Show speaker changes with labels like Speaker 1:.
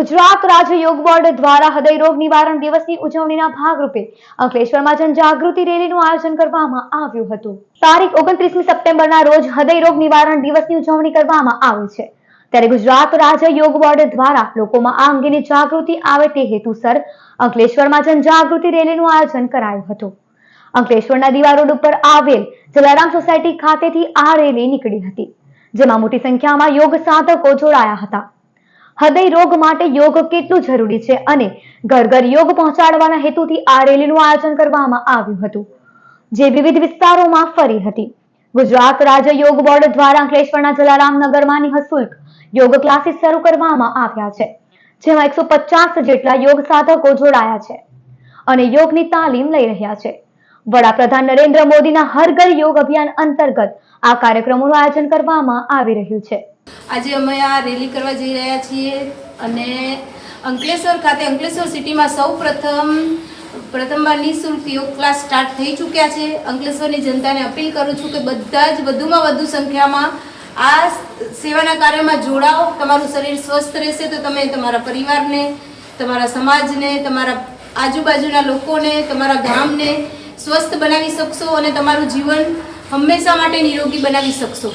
Speaker 1: ગુજરાત રાજ્ય યોગ બોર્ડ દ્વારા હૃદય રોગ નિવારણ દિવસની ઉજવણીના ભાગરૂપે અંકલેશ્વરમાં જનજાગૃતિ રેલીનું આયોજન કરવામાં આવ્યું હતું. તારીખ ઓગણત્રીસમી સપ્ટેમ્બરના રોજ હૃદય રોગ નિવારણ દિવસની ઉજવણી કરવામાં આવી છે. ત્યારે ગુજરાત રાજ્ય યોગ બોર્ડ દ્વારા લોકોમાં આ અંગેની જાગૃતિ આવે તે હેતુસર અંકલેશ્વરમાં જનજાગૃતિ રેલીનું આયોજન કરાયું હતું. અંકલેશ્વરના દીવા રોડ ઉપર આવેલ જલારામ સોસાયટી ખાતેથી આ રેલી નીકળી હતી, જેમાં મોટી સંખ્યામાં યોગ સાધકો જોડાયા હતા. હૃદય રોગ માટે યોગ કેટલું જરૂરી છે અને ઘર ઘર યોગ પહોંચાડવાના હેતુથી આ રેલીનું આયોજન કરવામાં આવ્યું હતું, જે વિવિધ વિસ્તારોમાં ફરી હતી. ગુજરાત રાજ્ય યોગ બોર્ડ દ્વારા અંકલેશ્વરના જલારામ નગરમાં નિઃશુલ્ક યોગ ક્લાસીસ શરૂ કરવામાં આવ્યા છે, જેમાં એકસો પચાસ જેટલા યોગ સાધકો જોડાયા છે અને યોગની તાલીમ લઈ રહ્યા છે. વડાપ્રધાન નરેન્દ્ર મોદીના હર ઘર યોગ અભિયાન અંતર્ગત આ કાર્યક્રમોનું આયોજન કરવામાં આવી રહ્યું છે.
Speaker 2: આજે અમે આ રેલી કરવા જઈ રહ્યા છીએ અને અંકલેશ્વર ખાતે અંકલેશ્વર સિટીમાં સૌ પ્રથમ પ્રથમવાર નિઃશુલ્ક યોગ ક્લાસ સ્ટાર્ટ થઈ ચૂક્યા છે. અંકલેશ્વરની જનતાને અપીલ કરું છું કે બધા જ વધુમાં વધુ સંખ્યામાં આ સેવાના કાર્યમાં જોડાઓ. તમારું શરીર સ્વસ્થ રહેશે તો તમે તમારા પરિવારને, તમારા સમાજને, તમારા આજુબાજુના લોકોને, તમારા ગામને સ્વસ્થ બનાવી શકશો અને તમારું જીવન હંમેશા માટે નિરોગી બનાવી શકશો.